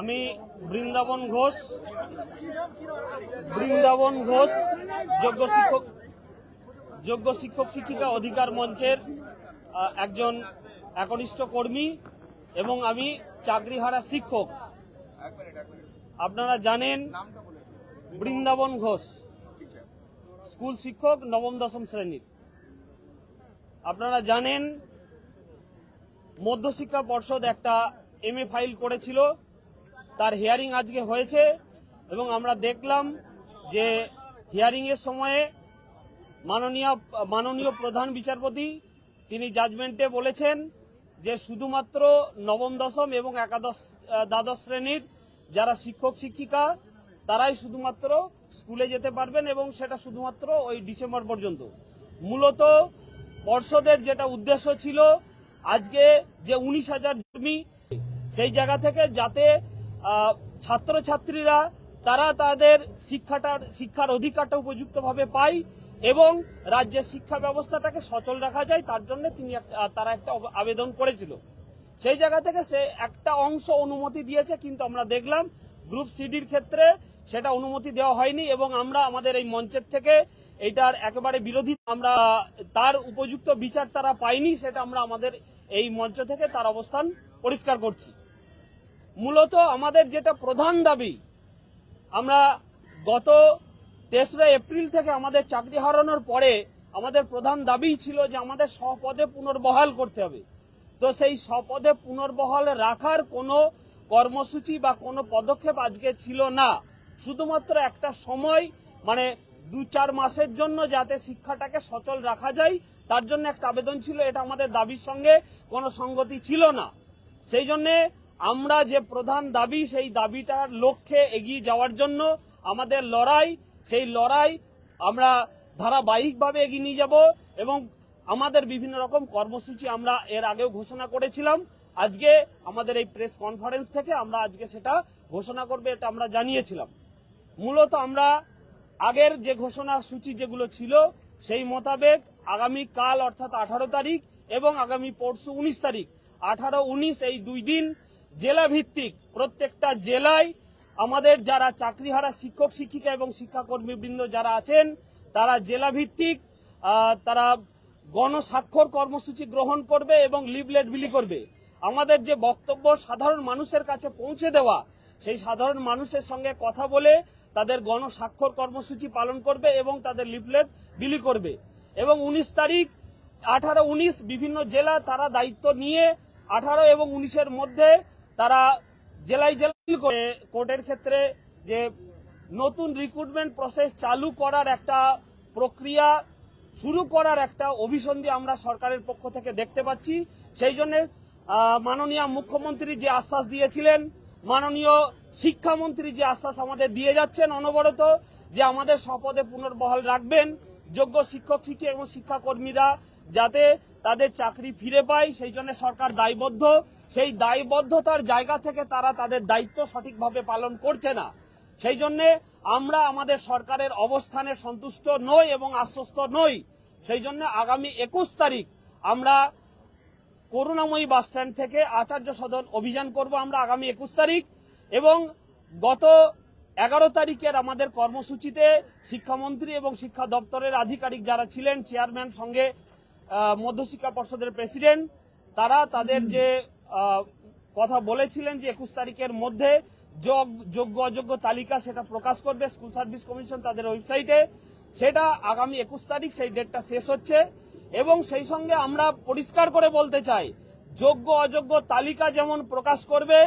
আমি বৃন্দাবন ঘোষ বৃন্দাবন ঘোষ, যোগ্য শিক্ষক যোগ্য শিক্ষক শিক্ষিকা অধিকার মঞ্চের একজন একনিষ্ঠ কর্মী এবং আমি চাকরিহারা শিক্ষক। আপনারা জানেন বৃন্দাবন ঘোষ, স্কুল শিক্ষক নবম দশম শ্রেণির। আপনারা জানেন মধ্যশিক্ষা পর্ষদ একটা এমএ ফাইল করেছিল। তার হিয়ারিং আজকে হয়েছে এবং আমরা দেখলাম যে হিয়ারিং এর সময়ে মাননীয় মাননীয় প্রধান বিচারপতি তিনি জাজমেন্টে বলেছেন যে শুধুমাত্র নবম দশম এবং একাদশ দ্বাদশ শ্রেণির যারা শিক্ষক, শিক্ষিকা, তারাই শুধুমাত্র স্কুলে যেতে পারবেন এবং সেটা শুধুমাত্র ওই ডিসেম্বর পর্যন্ত। মূলত পর্ষদের যেটা উদ্দেশ্য ছিল, আজকে যে উনিশ হাজার কর্মী সেই জায়গা থেকে যাতে ছাত্রছাত্রীরা তারা তাদের শিক্ষাটার, শিক্ষার অধিকারটা উপযুক্তভাবে পায় এবং রাজ্যের শিক্ষা ব্যবস্থাটাকে সচল রাখা যায়, তার জন্য তিনি তারা একটা আবেদন করেছিল। সেই জায়গা থেকে সে একটা অংশ অনুমতি দিয়েছে, কিন্তু আমরা দেখলাম গ্রুপ সিডির ক্ষেত্রে সেটা অনুমতি দেওয়া হয়নি এবং আমরা আমাদের এই মঞ্চের থেকে এটার একেবারে বিরোধী, আমরা তার উপযুক্ত বিচার তারা পাইনি সেটা আমরা আমাদের এই মঞ্চ থেকে তার অবস্থান পরিষ্কার করছি। মূলত আমাদের যেটা প্রধান দাবি, আমরা গত তেসরা এপ্রিল থেকে আমাদের চাকরি হারানোর পরে আমাদের প্রধান দাবি ছিল যে আমাদের স্বপদে পুনর্বহাল করতে হবে। তো সেই স্বপদে পুনর্বহাল রাখার কোনো কর্মসূচি বা কোনো পদক্ষেপ আজকে ছিল না। শুধুমাত্র একটা সময় মানে দু চার মাসের জন্য যাতে শিক্ষাটাকে সচল রাখা যায়, তার জন্য একটা আবেদন ছিল, এটা আমাদের দাবির সঙ্গে কোনো সঙ্গতি ছিল না। সেই জন্যে আমরা যে প্রধান দাবি, সেই দাবিটার লক্ষ্যে এগিয়ে যাওয়ার জন্য আমাদের লড়াই, সেই লড়াই আমরা ধারাবাহিকভাবে এগিয়ে নিয়ে যাব এবং আমাদের বিভিন্ন রকম কর্মসূচি আমরা এর আগেও ঘোষণা করেছিলাম। আজকে আমাদের এই প্রেস কনফারেন্স থেকে আমরা আজকে সেটা ঘোষণা করবে এটা আমরা জানিয়েছিলাম। মূলত আমরা আগের যে ঘোষণা সূচি যেগুলো ছিল, সেই মোতাবেক আগামী কাল অর্থাৎ আঠারো তারিখ এবং আগামী পরশু উনিশ তারিখ। আঠারো, উনিশ এই দুই দিন জেলা ভিত্তিক প্রত্যেকটা জেলায় আমাদের যারা চাকরিহারা শিক্ষক, শিক্ষিকা এবং শিক্ষাকর্মীবৃন্দ যারা আছেন, তারা জেলা ভিত্তিক তারা গণস্বাক্ষর কর্মসূচি গ্রহণ করবে এবং লিভলেট বিলি করবে। আমাদের যে বক্তব্য, সাধারণ মানুষের কাছে পৌঁছে দেওয়া, সেই সাধারণ মানুষের সঙ্গে কথা বলে তাদের গণস্বাক্ষর কর্মসূচি পালন করবে এবং তাদের লিফলেট বিলি করবে। এবং উনিশ তারিখ, আঠারো, উনিশ বিভিন্ন জেলা তারা দায়িত্ব নিয়ে আঠারো এবং উনিশের মধ্যে তারা জেলায় জেলায় করে কোর্টের ক্ষেত্রে যে নতুন রিক্রুটমেন্ট প্রসেস চালু করার একটা প্রক্রিয়া শুরু করার একটা অভিসন্ধি আমরা সরকারের পক্ষ থেকে দেখতে পাচ্ছি। সেই জন্য মাননীয় মুখ্যমন্ত্রী যে আশ্বাস দিয়েছিলেন, মাননীয় শিক্ষামন্ত্রী যে আশ্বাস আমাদের দিয়ে যাচ্ছেন অনবরত যে আমাদের শপথে পুনর্বহাল রাখবেন যোগ্য শিক্ষক শিক্ষক এবং শিক্ষাকর্মীরা যাতে তাদের চাকরি ফিরে পায়, সেই জন্য সরকার দায়বদ্ধ। সেই দায়বদ্ধতার জায়গা থেকে তারা তাদের দায়িত্ব সঠিকভাবে পালন করছে না। সেই জন্যে আমরা আমাদের সরকারের অবস্থানে সন্তুষ্ট নই এবং আশ্বস্ত নই। সেই জন্য আগামী একুশ তারিখ আমরা করুণাময়ী বাস স্ট্যান্ড থেকে আচার্য সদন অভিযান করব আমরা আগামী একুশ তারিখ এবং গত এগারো তারিখের আমাদের কর্মসূচিতে শিক্ষামন্ত্রী এবং শিক্ষা দপ্তরের আধিকারিক যারা ছিলেন চেয়ারম্যান সঙ্গে মধ্যশিক্ষা পর্ষদের প্রেসিডেন্ট তারা তাদের যে কথা বলেছিলেন যে একুশ তারিখের মধ্যে যোগ- যোগ্য অযোগ্য তালিকা সেটা প্রকাশ করবে স্কুল সার্ভিস কমিশন তাদের ওয়েবসাইটে। সেটা আগামী একুশ তারিখ সেই ডেটটা শেষ হচ্ছে। এবং সেই সঙ্গে আমরা পরিষ্কার করে বলতে চাই যোগ্য অযোগ্য তালিকা যেমন প্রকাশ করবে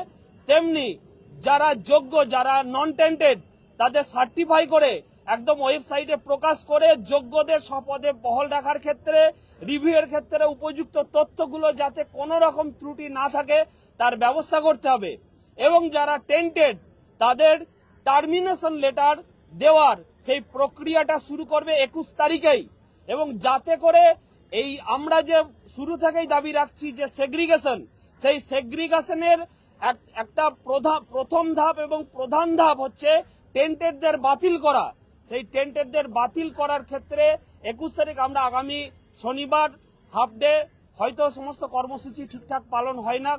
তেমনি যারা যোগ্য, যারা নন টেন্টেড তাদের সার্টিফাই করে একদম ওয়েবসাইটে প্রকাশ করে যোগ্যদের শপথে বহল রাখার ক্ষেত্রে রিভিউয়ের ক্ষেত্রে উপযুক্ত তথ্যগুলো যাতে কোনো রকম ত্রুটি না থাকে, তার ব্যবস্থা করতে হবে। এবং যারা টেন্টেড তাদের টার্মিনেশন লেটার দেওয়ার সেই প্রক্রিয়াটা শুরু করবে একুশ তারিখেই। এবং যাতে করে এই আমরা যে শুরু থেকেই দাবি রাখছি যে সেগ্রিগেশন সেই সেগ্রিগেশনের একটা প্রথম ধাপ এবং প্রধান ধাপ হচ্ছে টেন্টেডদের বাতিল করা। সেই টেন্টেডদের বাতিল করার ক্ষেত্রে একুশ তারিখ আমরা আগামী শনিবার হাফ ডে, হয়তো সমস্ত কর্মসূচি ঠিকঠাক পালন হয় না,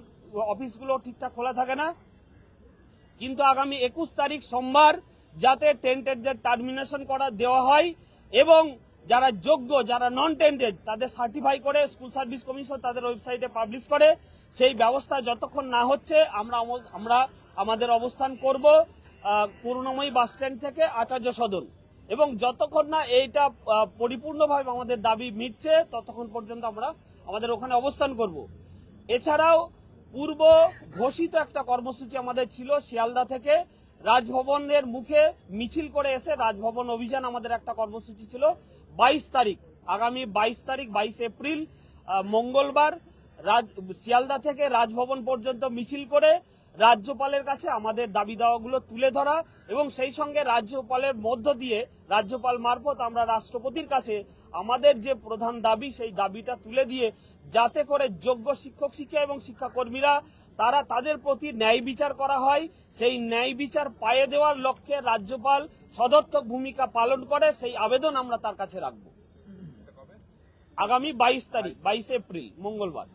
অফিসগুলো ঠিকঠাক খোলা থাকে না। কিন্তু আগামী একুশ তারিখ সোমবার যাতে টেন্টেডদের টার্মিনেশন করা দেওয়া হয় এবং যারা যোগ্য, যারা নন টেন্টেড তাদের সার্টিফাই করে স্কুল সার্ভিস কমিশন তাদের ওয়েবসাইটে পাবলিশ করে। সেই ব্যবস্থা যতক্ষণ না হচ্ছে, আমরা আমরা আমাদের অবস্থান করব করুণাময়ী বাস স্ট্যান্ড থেকে আচার্য সদন। এবং যতক্ষণ না এইটা পরিপূর্ণভাবে আমাদের দাবি মিটছে, ততক্ষণ পর্যন্ত আমরা আমাদের ওখানে অবস্থান করব। এছাড়াও, পূর্ব ঘোষিত একটা কর্মসূচি আমাদের ছিল শিয়ালদা থেকে। রাজভবনের মুখে মিছিল করে এসে রাজভবন অভিযান আমাদের একটা কর্মসূচি ছিল। বাইশ তারিখ, আগামী বাইশ তারিখ, বাইশ এপ্রিল মঙ্গলবার শিয়ালদা থেকে রাজভবন পর্যন্ত মিছিল করে রাজ্যপালের কাছে আমাদের দাবি দাওয়াগুলো তুলে ধরা এবং সেই সঙ্গে রাজ্যপালের মধ্য দিয়ে রাজ্যপাল মারফত আমরা রাষ্ট্রপতির কাছে আমাদের যে প্রধান দাবি, সেই দাবিটা তুলে দিয়ে যাতে করে যোগ্য শিক্ষক শিক্ষা এবং শিক্ষাকর্মীরা তারা তাদের প্রতি ন্যায় বিচার করা হয়। সেই ন্যায় বিচার পায়ে দেওয়ার লক্ষ্যে রাজ্যপাল সদর্থক ভূমিকা পালন করে, সেই আবেদন আমরা তার কাছে রাখব। আগামী বাইশ তারিখ, বাইশ এপ্রিল, মঙ্গলবার।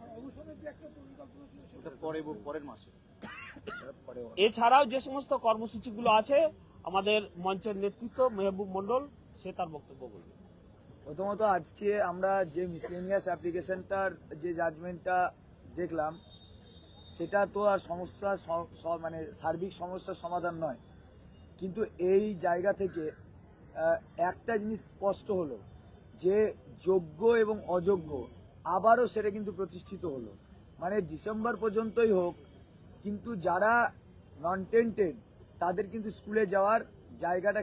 পরে পরের মাসে। এছাড়াও যে সমস্ত কর্মসূচিগুলো আছে আমাদের মঞ্চের নেতৃত্ব মেহবুব মন্ডল সে তার বক্তব্য বলবে। প্রথমত আজকে আমরা যে মিসলেনিয়াস অ্যাপ্লিকেশনটার যে জাজমেন্টটা দেখলাম সেটা তো আর সমস্যা মানে সার্বিক সমস্যার সমাধান নয়। কিন্তু এই জায়গা থেকে একটা জিনিস স্পষ্ট হলো যে যোগ্য এবং অযোগ্য আবারও সেটা কিন্তু প্রতিষ্ঠিত হলো। মানে ডিসেম্বর পর্যন্তই হোক, কিন্তু যারা নন টেন্টেড তাদের কিন্তু স্কুলে যাওয়ার জায়গাটা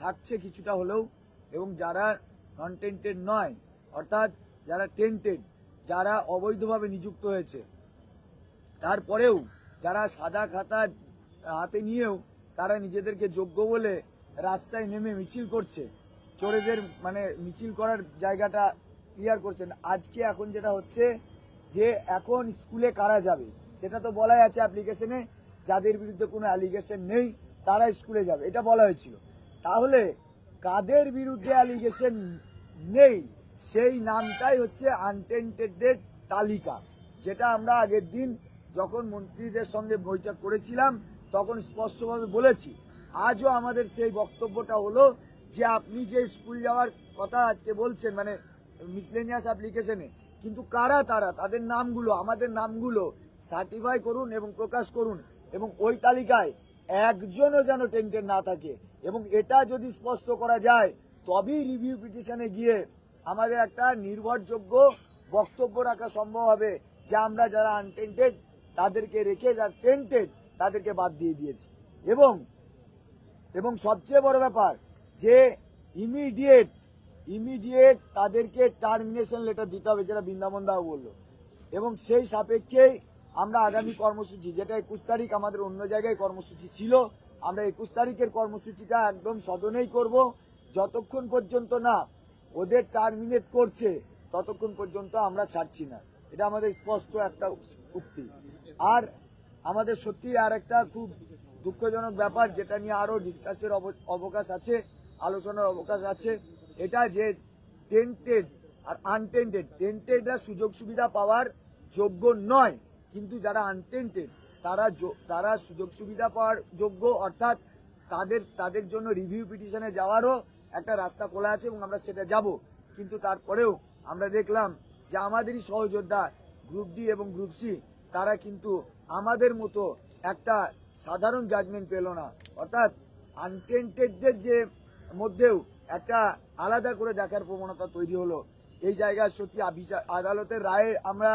থাকছে কিছুটা হলেও এবং যারা নন টেন্টেড নয়, অর্থাৎ যারা টেন্টেড যারা অবৈধভাবে নিযুক্ত হয়েছে, তারপরেও যারা সাদা খাতা হাতে নিয়েও তারা নিজেদেরকে যোগ্য বলে রাস্তায় নেমে মিছিল করছে, চোরেদের মানে মিছিল করার জায়গাটা ক্লিয়ার করছেন। আজকে এখন যেটা হচ্ছে যে এখন স্কুলে কারা যাবে? সেটা তো বলাই আছে অ্যাপ্লিকেশনে যাদের বিরুদ্ধে কোনো অ্যালিগেশন নেই, তারা স্কুলে যাবে। এটা বলা হয়েছিল। তাহলে কাদের বিরুদ্ধে অ্যালিগেশন নেই, সেই নামটাই হচ্ছে আনটেন্টেডদের তালিকা। যেটা আমরা আগের দিন যখন মন্ত্রীদের সঙ্গে বৈঠক করেছিলাম, তখন স্পষ্টভাবে বলেছি। আজও আমাদের সেই বক্তব্যটা হলো যে আপনি যে স্কুল যাওয়ার কথা আজকে বলছেন মানে মিসলেনিয়াস অ্যাপ্লিকেশনে কিন্তু কারা তারা? তাদের নামগুলো, আমাদের নামগুলো সার্টিফাই করুন এবং প্রকাশ করুন এবং ওই তালিকায় একজনও যেন টেন্টেড না থাকে। এবং এটা যদি স্পষ্ট করা যায়, তবেই রিভিউ পিটিশনে গিয়ে আমাদের একটা নির্ভরযোগ্য বক্তব্য রাখা সম্ভব হবে, যে আমরা যারা আনটেন্টেড তাদেরকে রেখে যারা টেন্টেড তাদেরকে বাদ দিয়ে দিয়েছি। এবং এবং সবচেয়ে বড় ব্যাপার, যে ইমিডিয়েট ইমিডিয়েট তাদেরকে টার্মিনেশন লেটার দিতে হবে যেটা বৃন্দাবন দাও বলল। এবং সেই সাপেক্ষেই আমরা আগামী কর্মসূচি, যেটা একুশ তারিখ আমাদের অন্য জায়গায় কর্মসূচি ছিল, আমরা একুশ তারিখের কর্মসূচিটা একদম সদনেই করব। যতক্ষণ পর্যন্ত না ওদের টার্মিনেট করছে, ততক্ষণ পর্যন্ত আমরা ছাড়ছি না। এটা আমাদের স্পষ্ট একটা উক্তি। আর আমাদের সত্যি আর একটা খুব দুঃখজনক ব্যাপার, যেটা নিয়ে আরও ডিসকাসের অব- অবকাশ আছে, আলোচনার অবকাশ আছে। এটা যে টেন্টেড আর আনটেন্টেড টেন্টেডরা সুযোগ সুবিধা পাওয়ার যোগ্য নয়, কিন্তু যারা আনটেন্টেড তারা তারা সুযোগ সুবিধা পাওয়ার যোগ্য, অর্থাৎ তাদের তাদের জন্য রিভিউ পিটিশনে যাওয়ারও একটা রাস্তা খোলা আছে এবং আমরা সেটা যাব। কিন্তু তারপরেও আমরা দেখলাম যে আমাদেরই সহযোদ্ধা গ্রুপ ডি এবং গ্রুপ সি তারা কিন্তু আমাদের মতো একটা সাধারণ জাজমেন্ট পেল না। অর্থাৎ আনটেন্টেডদের যে মধ্যেও একটা আলাদা করে দেখার প্রবণতা তৈরি হলো। এই জায়গায় সত্যি আদালতের রায়ে আমরা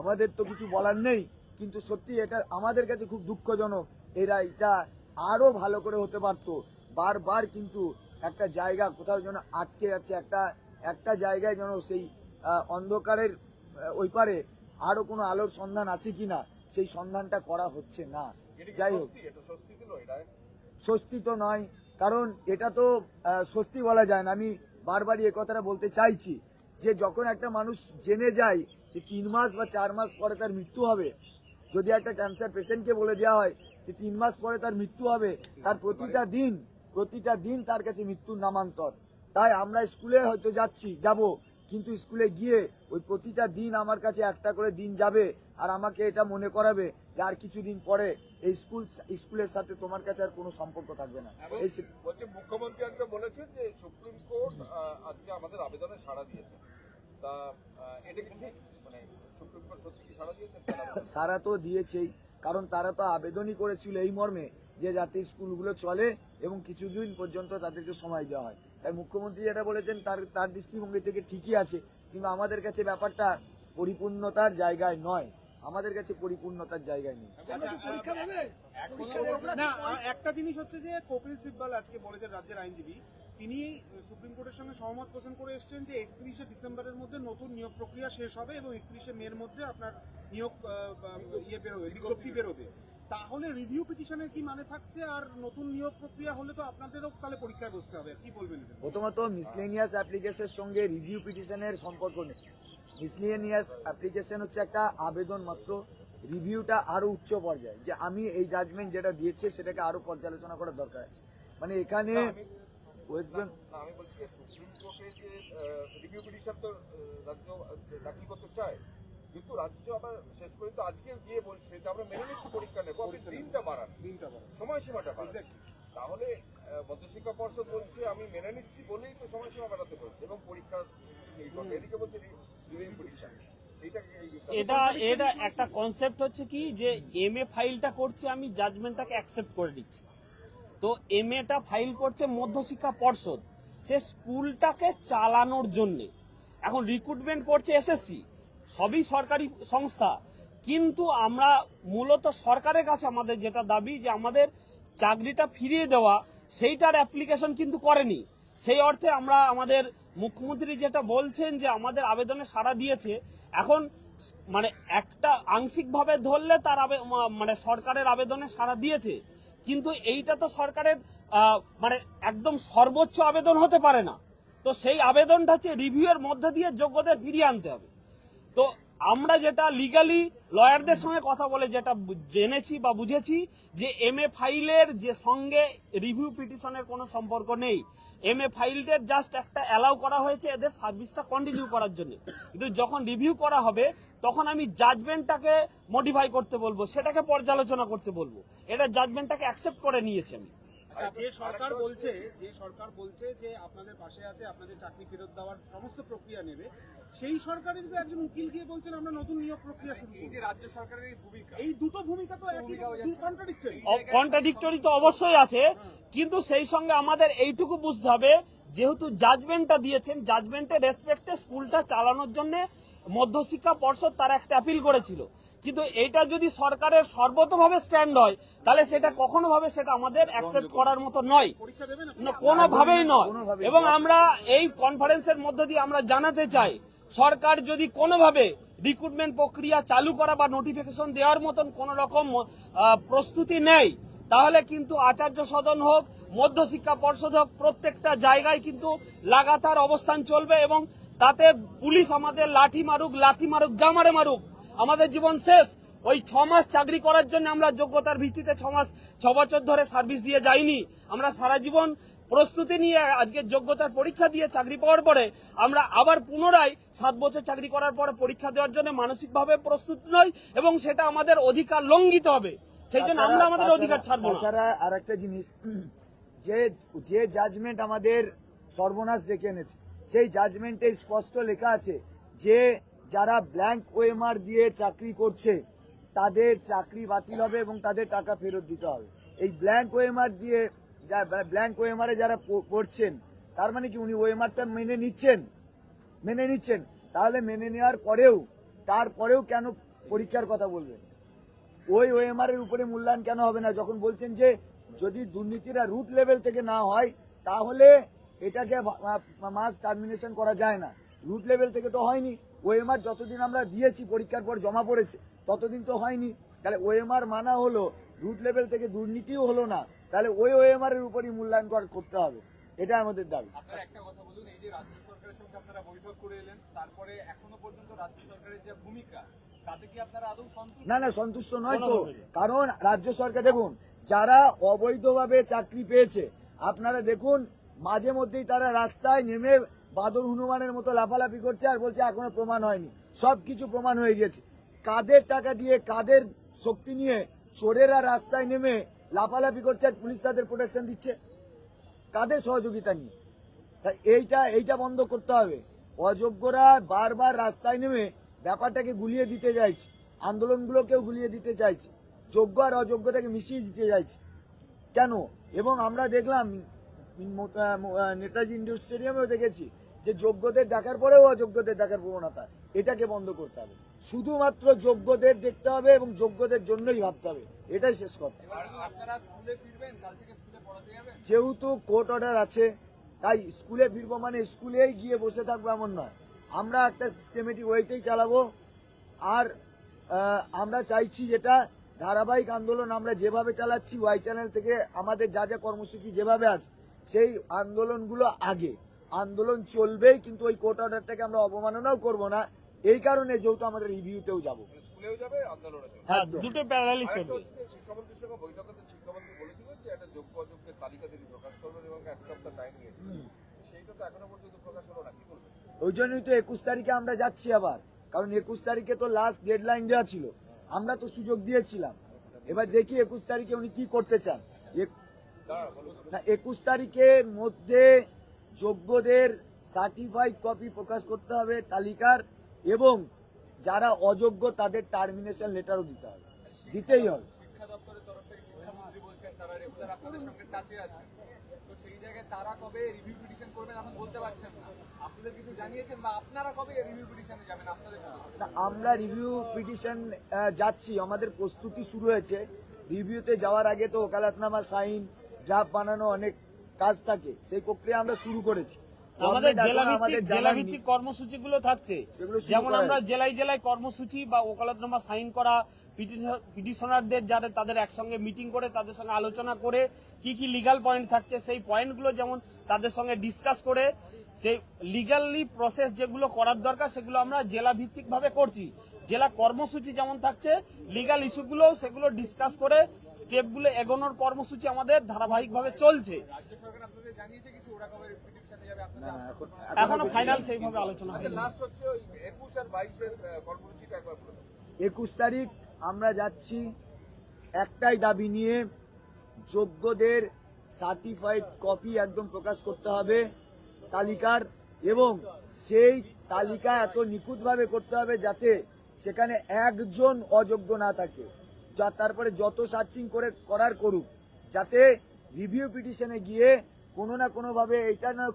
আমাদের তো কিছু বলার নেই কিন্তু সত্যি এটা আমাদের কাছে খুব দুঃখজনক। এরা এটা আরও ভালো করে হতে পারতো। বারবার কিন্তু একটা জায়গা কোথাও যেন আটকে যাচ্ছে একটা একটা জায়গায় যেন সেই অন্ধকারের ওই পারে আরও কোনো আলোর সন্ধান আছে কিনা সেই সন্ধানটা করা হচ্ছে না। যাই হোক। স্বস্তি তো নয় কারণ এটা তো স্বস্তি বলা যায় না। আমি বারবারই এ কথাটা বলতে চাইছি যে, যখন একটা মানুষ জেনে যায় যে তিন মাস বা চার মাস পরে তার মৃত্যু হবে, যদি একটা ক্যান্সার পেশেন্টকে বলে দেওয়া হয় যে তিন মাস পরে তার মৃত্যু হবে, তার প্রতিটা দিন প্রতিটা দিন তার কাছে মৃত্যুর নামান্তর। তাই আমরা স্কুলে হয়তো যাচ্ছি, যাব, কিন্তু স্কুলে গিয়ে ওই প্রতিটা দিন আমার কাছে একটা করে দিন যাবে, আর আমাকে এটা মনে করাবে যে আর কিছুদিন পরে এই স্কুল স্কুলের সাথে তোমার কাছে আর কোনো সম্পর্ক থাকবে না। এই বলছি মুখ্যমন্ত্রী আজকে বলেছেন যে সুপ্রিম কোর্ট আজকে আমাদের আবেদনে সাড়া দিয়েছে। তা এটা কি ঠিক? মানে সুপ্রিম কোর্ট সত্যি কি সাড়া দিয়েছে? সারা তো দিয়েছেই কারণ তারা তো আবেদনই করেছিল এই মর্মে যে যাতে স্কুলগুলো চলে এবং কিছুদিন পর্যন্ত তাদেরকে সময় দেওয়া হয়। তাই মুখ্যমন্ত্রী যেটা বলেছেন তার তার দৃষ্টিভঙ্গি থেকে ঠিকই আছে কিন্তু আমাদের কাছে ব্যাপারটা পরিপূর্ণতার জায়গায় নয়। আমাদের কাছে পরিপূর্ণতার জায়গায় নেই। একটা জিনিস হচ্ছে যে কপিল সিব্বাল আজকে বলেছেন রাজ্যের আইনজীবী তিনি সুপ্রিম কোর্টের সঙ্গে সহমত পোষণ করে এসেছেন যে একত্রিশে ডিসেম্বরের মধ্যে নতুন নিয়োগ প্রক্রিয়া শেষ হবে এবং একত্রিশে মের মধ্যে আপনার নিয়োগ ইয়ে বেরোবে বিজ্ঞপ্তি বেরোবে। তাহলে রিভিউ পিটিশনের কি মানে থাকছে? আর নতুন নিয়োগ প্রক্রিয়া হলে তো আপনাদেরও তাহলে পরীক্ষায় বসতে হবে কি বলবেন প্রথমত মিসলেনিয়াস অ্যাপ্লিকেশনের সঙ্গে রিভিউ পিটিশনের সম্পর্ক নেই। মিসলেনিয়াস অ্যাপ্লিকেশন হচ্ছে একটা আবেদন মাত্র রিভিউটা আরও উচ্চ পর্যায়ে। যে আমি এই জাজমেন্ট যেটা দিয়েছে সেটাকে আরও পর্যালোচনা করার দরকার আছে। মানে এখানে ওয়েস্ট বেঙ্গল আমি বলছি যে সুপ্রিম কোর্টে যে রিভিউ পিটিশন তো রাজ্য দাখিল করতে চায় কিন্তু রাজ্য আবার শেষ পর্যন্ত আজকে গিয়ে বলছে যে আমরা মেনে নিচ্ছি পরীক্ষা নেব আপনি দিনটা বাড়ান। দিনটা বড় সময়সীমাটা বাড়ান। তাহলে মধ্যশিক্ষা পর্ষদ বলছে, আমি মেনে নিচ্ছি বলেই তো সময়সীমা বাড়াতে বলছে এবং পরীক্ষার এদিকে বলছে এই- এটা এটা একটা কনসেপ্ট হচ্ছে কি, যে এম এ ফাইলটা করছে, আমি জাজমেন্টটাকে অ্যাকসেপ্ট করে নিচ্ছি। তো এম এটা ফাইল করছে মধ্যশিক্ষা পর্ষদ। সে স্কুলটাকে চালানোর জন্য। এখন রিক্রুটমেন্ট করছে এসএসসি সবই সরকারি সংস্থা। কিন্তু আমরা মূলত সরকারের কাছে আমাদের যেটা দাবি, যে আমাদের চাকরিটা ফিরিয়ে দেওয়া, সেইটার অ্যাপ্লিকেশন কিন্তু করেনি। সেই অর্থে আমরা আমাদের মুখ্যমন্ত্রী যেটা বলছেন যে আমাদের আবেদনে সাড়া দিয়েছে, এখন মানে একটা আংশিকভাবে ধরলে তার মানে সরকারের আবেদনে সাড়া দিয়েছে। কিন্তু এইটা তো সরকারের মানে একদম সর্বোচ্চ আবেদন হতে পারে না। তো সেই আবেদনটা হচ্ছে রিভিউয়ের মধ্যে দিয়ে যোগ্যদের ফিরিয়ে আনতে হবে। তো আমরা যেটা লিগালি লয়ারদের সঙ্গে কথা বলে যেটা জেনেছি বা বুঝেছি যে এম এ ফাইলের যে সঙ্গে রিভিউ পিটিশনের কোনো সম্পর্ক নেই। এম এ ফাইলদের জাস্ট একটা অ্যালাউ করা হয়েছে এদের সার্ভিসটা কন্টিনিউ করার জন্য। কিন্তু যখন রিভিউ করা হবে, তখন আমি জাজমেন্টটাকে মডিফাই করতে বলব, সেটাকে পর্যালোচনা করতে বলব। এটা জাজমেন্টটাকে অ্যাকসেপ্ট করে নিয়েছি আমি। যে সরকার বলছে যে সরকার বলছে যে আপনাদের পাশে আছে আপনাদের চাকরি ফেরত দেওয়ার সমস্ত প্রক্রিয়া নেবে সেই সরকারের তো একজন উকিল গিয়ে বলছেন আমরা নতুন নিয়োগ প্রক্রিয়া শুরু এই যে রাজ্য সরকারের ভূমিকা। এই দুটো ভূমিকা তো একই কন্ট্রাডিক্টরি কন্ট্রাডিক্টরি তো অবশ্যই আছে কিন্তু সেই সঙ্গে আমাদের এইটুকু বুঝতে হবে যেহেতু জাজমেন্টটা দিয়েছেন জাজমেন্টের রেসপেক্টে স্কুলটা চালানোর জন্য মধ্যশিক্ষা পর্ষদ তারা একটা অ্যাপিল করেছিল। কিন্তু এটা যদি সরকারের সর্বতভাবে স্ট্যান্ড হয়, তাহলে সেটা কখনো ভাবে সেটা আমাদের অ্যাকসেপ্ট করার মতো নয়। কোনোভাবেই নয়। এবং আমরা এই কনফারেন্সের মধ্যে দিয়ে আমরা জানাতে চাই, সরকার যদি কোনোভাবে রিক্রুটমেন্ট প্রক্রিয়া চালু করা বা নোটিফিকেশন দেওয়ার মতন কোন রকম প্রস্তুতি নেই, তাহলে কিন্তু আচার্য সদন হোক, মধ্যশিক্ষা পর্ষদ হোক, প্রত্যেকটা জায়গায় কিন্তু লাগাতার অবস্থান চলবে এবং তাতে পুলিশ আমাদের লাঠি মারুক লাঠি মারুক যা মারে মারুক। আমাদের জীবন শেষ। ওই ছ মাস চাকরি করার জন্য আমরা যোগ্যতার ভিত্তিতে ছ মাস ছ বছর ধরে সার্ভিস দিয়ে যাইনি। আমরা সারা জীবন প্রস্তুতি নিয়ে আজকে যোগ্যতার পরীক্ষা দিয়ে চাকরি পাওয়ার পরে আমরা আবার পুনরায় সাত বছর চাকরি করার পরে পরীক্ষা দেওয়ার জন্য মানসিকভাবে প্রস্তুত নই এবং সেটা আমাদের অধিকার লঙ্ঘিত হবে। সেই জন্য আমরা আমাদের অধিকার ছাড়বো তাছাড়া আর একটা জিনিস যে যে জাজমেন্ট আমাদের সর্বনাশ ডেকে এনেছে সেই জাজমেন্টে স্পষ্ট লেখা আছে যে যারা ব্ল্যাঙ্ক ওএমআর দিয়ে চাকরি করছে, তাদের চাকরি বাতিল হবে এবং তাদের টাকা ফেরত দিতে হবে। এই ব্ল্যাঙ্ক ওএমআর দিয়ে যা ব্ল্যাঙ্ক ওএমআর এ যারা পড়ছেন, তার মানে কি উনি ওএমআরটা মেনে নিচ্ছেন? মেনে নিচ্ছেন। তাহলে মেনে নেওয়ার পরেও তারপরেও কেন পরীক্ষার কথা বলবেন? ওই ওএমআর এর উপরে মূল্যায়ন কেন হবে না? যখন বলছেন যে যদি দুর্নীতিরা রুট লেভেল থেকে না হয়, তাহলে এটাকে মাস টার্মিনেশন করা যায় না। রুট লেভেল থেকে তো হয়নি। ওএমআর যতদিন আমরা দিয়েছি পরীক্ষার পর জমা পড়েছে ততদিন তো হয়নি। তাহলে ওএমআর মানা হলো রুট লেভেল থেকে দুর্নীতিও হলো না তাহলে ওই ওএমআর এর উপরই মূল্যায়ন কর- করতে হবে। এটা আমাদের দাবি। আপনারা একটা কথা বলুন এই যে রাজ্য সরকারের সঙ্গে আপনারা বৈঠক করে এলেন তারপরে এখনও পর্যন্ত রাজ্য সরকারের যে ভূমিকা তাতে কি আপনারা আদৌ সন্তুষ্ট? না না সন্তুষ্ট নয় তো। কারণ রাজ্য সরকার দেখুন যারা অবৈধভাবে চাকরি পেয়েছে আপনারা দেখুন মাঝে মধ্যেই তারা রাস্তায় নেমে বাদর হনুমানের মতো লাফালাফি করছে আর বলছে এখনও প্রমাণ হয়নি। সব কিছু প্রমাণ হয়ে গেছে কাদের টাকা দিয়ে, কাদের শক্তি নিয়ে চোরেরা রাস্তায় নেমে লাফালাফি করছে আর পুলিশ তাদের প্রোটেকশন দিচ্ছে? কাদের সহযোগিতা নিয়ে? তাই এইটা এইটা বন্ধ করতে হবে। অযোগ্যরা বারবার রাস্তায় নেমে ব্যাপারটাকে গুলিয়ে দিতে চাইছে। আন্দোলনগুলোকেও গুলিয়ে দিতে চাইছে। যোগ্য আর অযোগ্যতাকে মিশিয়ে দিতে চাইছে। কেন? এবং আমরা দেখলাম নেতাজি ইন্ডোর স্টেডিয়ামেও দেখেছি যে যোগ্যদের দেখার পরেও অযোগ্যদের দেখার প্রবণতা। এটাকে বন্ধ করতে হবে। শুধুমাত্র যোগ্যদের দেখতে হবে এবং যোগ্যদের জন্যই ভাবতে হবে। এটাই শেষ কথা। যেহেতু কোর্ট অর্ডার আছে তাই স্কুলে ফিরবো মানে স্কুলেই গিয়ে বসে থাকব এমন নয়। আমরা একটা সিস্টেমেটিক ওয়েতেই চালাবো। আর আমরা চাইছি যেটা ধারাবাহিক আন্দোলন আমরা যেভাবে চালাচ্ছি ওয়াই চ্যানেল থেকে আমাদের যা যা কর্মসূচি যেভাবে আছে সেই আন্দোলনগুলো আগে। আন্দোলন চলবেই কিন্তু ওই কোর্ট অর্ডারটাকে আমরা অবমাননাও করব না। এই কারণে যেহেতু আমাদের রিভিউতেও যাব। মানে স্কুলেও যাবে আন্দোলনে যাবে। হ্যাঁ দুটো প্যারালালি চলবে। শিক্ষামন্ত্রীর সঙ্গে বৈঠকে শিক্ষামন্ত্রী বলেছিলেন যে একটা যোগ্য অযোগ্যের তালিকা তিনি প্রকাশ করবেন এবং এক সপ্তাহ টাইম নিয়েছিলেন। সেইটা তো এখনও পর্যন্ত প্রকাশ হলো না কি করবেন? ওই জন্যই তো একুশ তারিখে আমরা যাচ্ছি আবার। কারণ একুশ তারিখে তো লাস্ট ডেডলাইন দেওয়া ছিল। আমরা তো সুযোগ দিয়েছিলাম। এবার দেখি একুশ তারিখে উনি কি করতে চান। না একুশ তারিখের মধ্যে যোগ্যদের সার্টিফাইড কপি প্রকাশ করতে হবে তালিকার এবং যারা অযোগ্য তাদের টার্মিনেশন লেটারও দিতে হবে। দিতেই হবে। আমরা রিভিউ পিটিশন যাচ্ছি। আমাদের প্রস্তুতি শুরু হয়েছে। রিভিউতে যাওয়ার আগে তো ওকালাতনামা সাইন ড্রাফট বানানো অনেক কাজ থাকে সেই প্রক্রিয়া আমরা শুরু করেছি। আমাদের Government জেলা ভিত্তিক জেলা ভিত্তিক কর্মসূচি কর্মসূচিগুলো থাকছে। যেমন আমরা। জেলায় জেলায় কর্মসূচি বা ওকালতনামা সাইন করা পিটিশন- পিটিশনারদের যাদের তাদের একসঙ্গে মিটিং করে তাদের সঙ্গে আলোচনা করে কি কি লিগাল পয়েন্ট থাকছে সেই পয়েন্টগুলো যেমন তাদের সঙ্গে ডিসকাস করে সেই লিগালি প্রসেস যেগুলো করার দরকার সেগুলো আমরা জেলা ভিত্তিক ভাবে করছি। জেলা কর্মসূচি যেমন থাকছে লিগাল ইস্যুগুলো সেগুলো ডিসকাস করে স্টেপগুলো এগোনোর কর্মসূচি আমাদের ধারাবাহিকভাবে চলছে। এখন- ফাইনাল সেইভাবে আলোচনা আচ্ছা। একুশ তারিখ আমরা যাচ্ছি একটাই দাবি নিয়ে। যোগ্যদের সার্টিফাইড কপি একদম প্রকাশ করতে হবে। তালিকার এবং সেই তালিকা এত নিখুঁতভাবে করতে হবে যাতে সেখানে একজন অযোগ্য না থাকে। যা তারপরে যত সার্চিং করে করার করুক, যাতে রিভিউ পিটিশনে গিয়ে কোনো না কোনোভাবে এটা না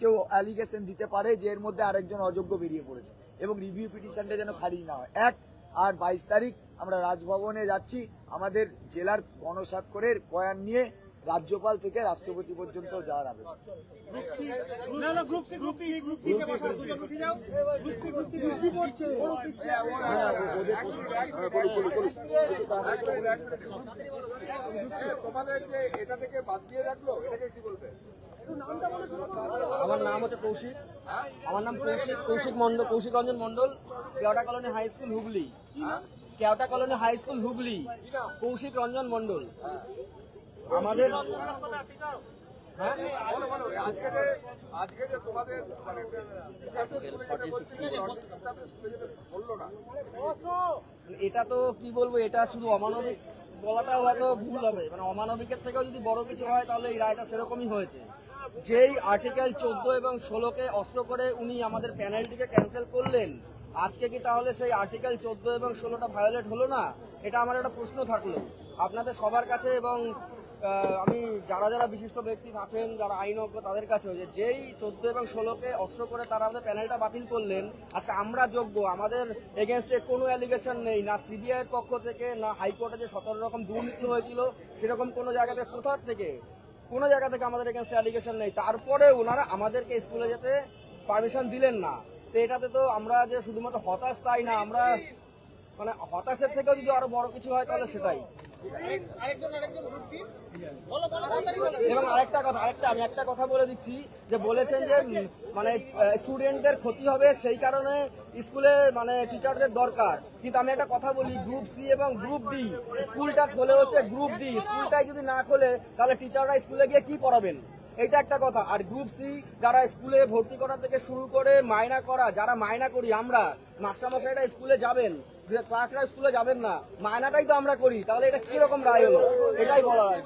কেউ অ্যালিগেশন দিতে পারে যে এর মধ্যে আরেকজন অযোগ্য বেরিয়ে পড়েছে এবং রিভিউ পিটিশনটা যেন খারিজ না হয়। এক, আর বাইশ তারিখ আমরা রাজভবনে যাচ্ছি। আমাদের জেলার গণস্বাক্ষরের বয়ান নিয়ে রাজ্যপাল থেকে রাষ্ট্রপতি পর্যন্ত যাওয়ার আবেদন। না না group C group C group C কে বসাও দুজন উঠে যাও। গ্রুপ সি গ্রুপ সি বৃষ্টি পড়ছে। তোমাদের যে এটা থেকে বাদ দিয়ে রাখল এটাকে কি বলবে? আমার নাম হচ্ছে কৌশিক। আমার নাম Kaushik Kaushik Mondal Kaushik Ranjan Mondal Keota colony high school Hooghly. Keota colony high school Hooghly Kaushik Ranjan Mondal. আমাদের এটা তো কি বলব, এটা শুধু অমানবিক বলাটাও হয়তো ভুল হবে। মানে অমানবিকের থেকেও যদি বড় কিছু হয়, তাহলে এই রায়টা সেরকমই হয়েছে। যেই আর্টিকেল চোদ্দ এবং ষোলোকে অস্ত্র করে উনি আমাদের প্যানেলটিকে ক্যান্সেল করলেন, আজকে কি তাহলে সেই আর্টিকেল চোদ্দ এবং ষোলোটা ভায়োলেট হলো না? এটা আমার একটা প্রশ্ন থাকল। আপনাদের সবার কাছে এবং আমি যারা যারা বিশিষ্ট ব্যক্তি আছেন, যারা আইনজ্ঞ, তাদের কাছেও যে যেই চোদ্দ এবং ষোলোকে অস্ত্র করে তারা আমাদের প্যানেলটা বাতিল করলেন, আজকে আমরা যোগ্য, আমাদের এগেনস্টে কোনো অ্যালিগেশন নেই, না সিবিআইয়ের পক্ষ থেকে, না হাইকোর্টে যে সতেরো রকম দুর্নীতি হয়েছিল, সেরকম কোনো জায়গাতে, কোথার থেকে, কোনো জায়গা থেকে আমাদের এগেনস্টে অ্যালিগেশন নেই। তারপরে ওনারা আমাদেরকে স্কুলে যেতে পারমিশন দিলেন না। তো এটাতে তো আমরা যে শুধুমাত্র হতাশ তাই না, আমরা মানে হতাশের থেকেও যদি আরও বড় কিছু হয় তাহলে সেটাই। আরেকটা কথা আমি একটা কথা বলে দিচ্ছি যে বলেছেন যে মানে স্টুডেন্টদের ক্ষতি হবে সেই কারণে স্কুলে মানে টিচারদের দরকার। কিন্তু আমি একটা কথা বলি গ্রুপ সি এবং গ্রুপ ডি স্কুলটা খোলে হচ্ছে গ্রুপ ডি স্কুলটাই যদি না খোলে, তাহলে টিচাররা স্কুলে গিয়ে কি পড়াবেন? এটা একটা কথা। আর গ্রুপ সি যারা স্কুলে ভর্তি করা থেকে শুরু করে মায়না করা, যারা মায়না করি আমরা, মাস্টারমশাইরা স্কুলে যাবেন ক্লার্করা স্কুলে যাবেন না, মায়নাটাই তো আমরা করি, তাহলে এটা কীরকম রায় হলো এটাই বলার।